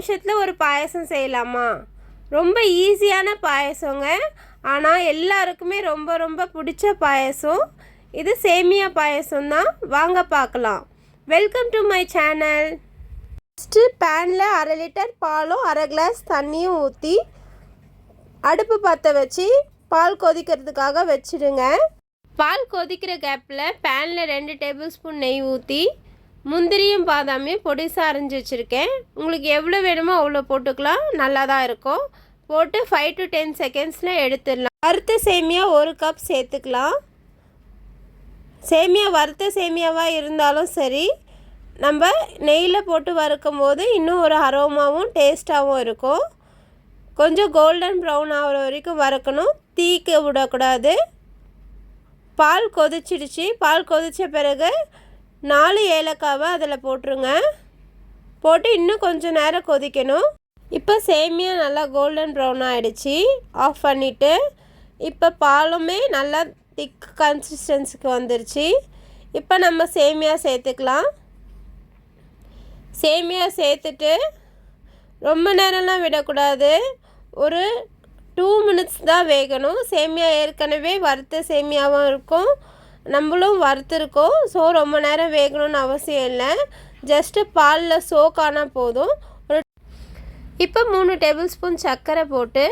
நிமிஷத்தில் ஒரு பாயசம் செய்யலாமா? ரொம்ப ஈஸியான பாயசங்க. ஆனால் எல்லாருக்குமே ரொம்ப ரொம்ப பிடிச்ச பாயசம். இது சேமியா பாயசம் தான். வாங்க பார்க்கலாம் welcome to my channel first பேனில் அரை லிட்டர் பாலும் அரை கிளாஸ் தண்ணியும் ஊற்றி அடுப்பு பற்ற வச்சு பால் கொதிக்கிறதுக்காக வச்சிடுங்க. பால் கொதிக்கிற கேப்பில் பேனில் ரெண்டு டேபிள் ஸ்பூன் நெய் ஊற்றி முந்திரியும் பாதாமையும் பொடிசாக அரைஞ்சி வச்சுருக்கேன். உங்களுக்கு எவ்வளோ வேணுமோ அவ்வளோ போட்டுக்கலாம். நல்லா தான் இருக்கும். போட்டு ஃபைவ் டு டென் செகண்ட்ஸில் எடுத்துடலாம். வறுத்த சேமியா ஒரு கப் சேர்த்துக்கலாம். சேமியா வறுத்த சேமியாவாக இருந்தாலும் சரி நம்ம நெய்யில் போட்டு வறுக்கும் போது இன்னும் ஒரு அரோமாவும் டேஸ்ட்டாகவும் இருக்கும். கொஞ்சம் கோல்டன் ப்ரௌன் ஆகிற வரைக்கும் வறுக்கணும். தீக்க விடக்கூடாது. பால் கொதிச்சிடுச்சு. பால் கொதித்த பிறகு நாலு ஏலக்காவை அதில் போட்டுருங்க. போட்டு இன்னும் கொஞ்சம் நேரம் கொதிக்கணும். இப்போ சேமியா நல்லா கோல்டன் ப்ரௌன் ஆகிடுச்சி ஆஃப் பண்ணிவிட்டு இப்போ பாலுமே நல்லா திக் கன்சிஸ்டன்சிக்கு வந்துருச்சு. இப்போ நம்ம சேமியா சேர்த்துக்கலாம். சேமியா சேர்த்துட்டு ரொம்ப நேரம்லாம் விடக்கூடாது. ஒரு டூ மினிட்ஸ் தான் வேகணும். சேமியா ஏற்கனவே வறுத்த சேமியாவும் இருக்கும். நம்மளும் வறுத்துருக்கோம். ஸோ ரொம்ப நேரம் வேகணும்னு அவசியம் இல்லை. ஜஸ்ட்டு பாலில் சோக்கானால் போதும். ஒரு இப்போ மூணு டேபிள் ஸ்பூன் சர்க்கரை போட்டு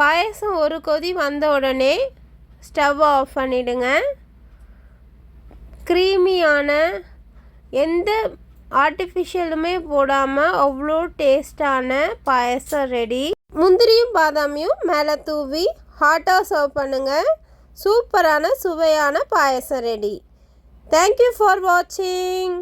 பாயசம் ஒரு கொதி வந்த உடனே ஸ்டவ் ஆஃப் பண்ணிவிடுங்க க்ரீமியான எந்த ஆர்டிஃபிஷியலுமே போடாமல் அவ்வளோ டேஸ்டான பாயசம் ரெடி முந்திரியும் பாதாமியும் மேலே தூவி ஹாட்டாக சர்வ் பண்ணுங்கள் சூப்பரான சுவையான பாயசம் ரெடி. தேங்க்யூ ஃபார் வாட்சிங்